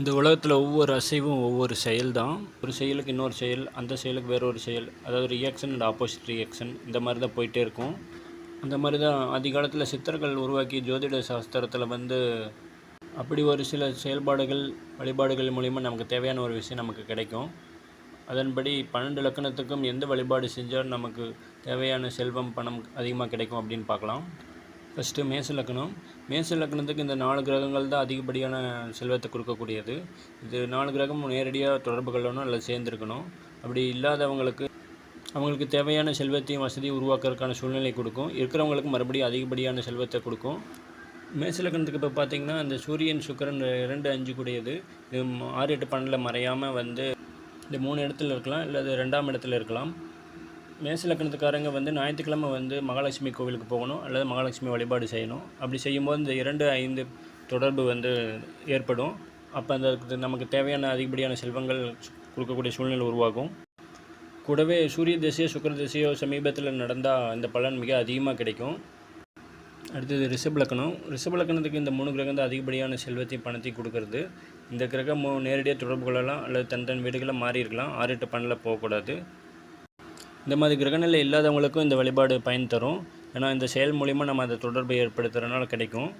இந்த உலகத்தில் ஒவ்வொரு அசைவும் ஒவ்வொரு செயல் தான் ஒரு செயலுக்கு இன்னொரு செயல் அந்த செயலுக்கு வேற ஒரு செயல் அதாவது ரியாக்ஷன் அண்ட் ஆப்போசிட் ரியாக்ஷன் இந்த மாதிரி தான் போயிட்டே இருக்கும். அந்த மாதிரி தான் ஆதி காலத்தில் சித்தர்கள் உருவாக்கி ஜோதிட சாஸ்திரத்தில் வந்து அப்படி ஒரு சில செயல்பாடுகள் வழிபாடுகள் மூலிமா நமக்கு தேவையான ஒரு விஷயம் நமக்கு கிடைக்கும். அதன்படி பன்னெண்டு லக்கணத்துக்கும் எந்த வழிபாடு செஞ்சால் நமக்கு தேவையான செல்வம் பணம் அதிகமாக கிடைக்கும் அப்படின்னு பார்க்கலாம். ஃபஸ்ட்டு மேச லக்னம். மேச லக்னத்துக்கு இந்த நாலு கிரகங்கள் தான் அதிகப்படியான செல்வத்தை கொடுக்கக்கூடியது. இது நாலு கிரகம் நேரடியாக தொடர்பு கொள்ளணும் அல்லது சேர்ந்துருக்கணும். அப்படி இல்லாதவங்களுக்கு அவங்களுக்கு தேவையான செல்வத்தையும் வசதியும் உருவாக்குறதுக்கான சூழ்நிலை கொடுக்கும். இருக்கிறவங்களுக்கு மறுபடியும் அதிகப்படியான செல்வத்தை கொடுக்கும். மேச லக்னத்துக்கு இப்போ பார்த்தீங்கன்னா அந்த சூரியன் சுக்கரன் இரண்டு அஞ்சு கூடியது இது ஆறு எட்டு பன்னெண்டில் மறையாமல் வந்து இந்த மூணு இடத்துல இருக்கலாம் இல்லை அது ரெண்டாம் இடத்துல இருக்கலாம். மேசலக்கணத்துக்காரங்க வந்து ஞாயிற்றுக்கிழமை வந்து மகாலட்சுமி கோவிலுக்கு போகணும் அல்லது மகாலட்சுமி வழிபாடு செய்யணும். அப்படி செய்யும்போது இந்த இரண்டு ஐந்து தொடர்பு வந்து ஏற்படும். அப்போ அந்த நமக்கு தேவையான அதிகப்படியான செல்வங்கள் கொடுக்கக்கூடிய சூழ்நிலை உருவாகும். கூடவே சூரிய திசையோ சுக்கிர திசையோ சமீபத்தில் நடந்தால் இந்த பலன் மிக அதிகமாக கிடைக்கும். அடுத்தது ரிஷப லக்னம் இந்த மூணு கிரகம் தான் அதிகப்படியான செல்வத்தையும் பணத்தையும் கொடுக்கறது. இந்த கிரகம் நேரடியாக தொடர்பு கொள்ளலாம் அல்லது தன் தன் வீடுகளில் மாறி இருக்கலாம். ஆறு எட்டு பன்னெண்டில் போகக்கூடாது. இந்த மாதிரி கிரகநிலை இல்லாதவங்களுக்கும் இந்த வழிபாடு பயன் தரும். ஏன்னா இந்த செயல் மூலிமா நம்ம அந்த தொடர்பை ஏற்படுத்துகிறனால கிடைக்கும்.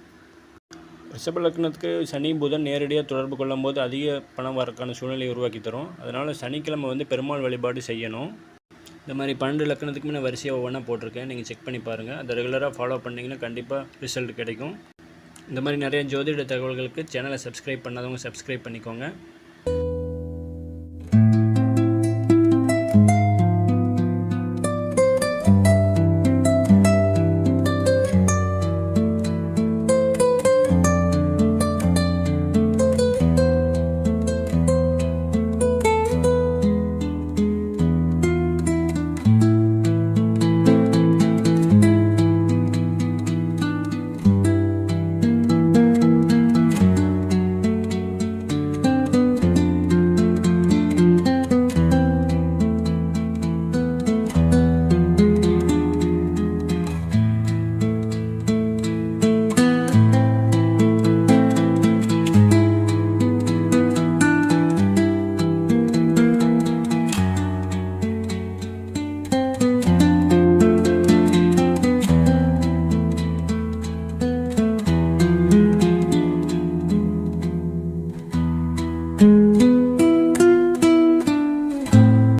ரிஷப லக்னத்துக்கு சனி புதன் நேரடியாக தொடர்பு கொள்ளும்போது அதிக பணம் வரக்கான சூழ்நிலையை உருவாக்கி தரும். அதனால் சனிக்கிழமை வந்து பெருமாள் வழிபாடு செய்யணும். இந்த மாதிரி பன்னெண்டு லக்கணத்துக்குமே நான் வரிசையாக ஒவ்வொன்றா போட்டிருக்கேன். நீங்கள் செக் பண்ணி பாருங்கள் அதை ரெகுலராக ஃபாலோ பண்ணிங்கன்னா கண்டிப்பாக ரிசல்ட் கிடைக்கும். இந்த மாதிரி நிறைய ஜோதிட தகவல்களுக்கு சேனலை சப்ஸ்கிரைப் பண்ணாதவங்க சப்ஸ்கிரைப் பண்ணிக்கோங்க.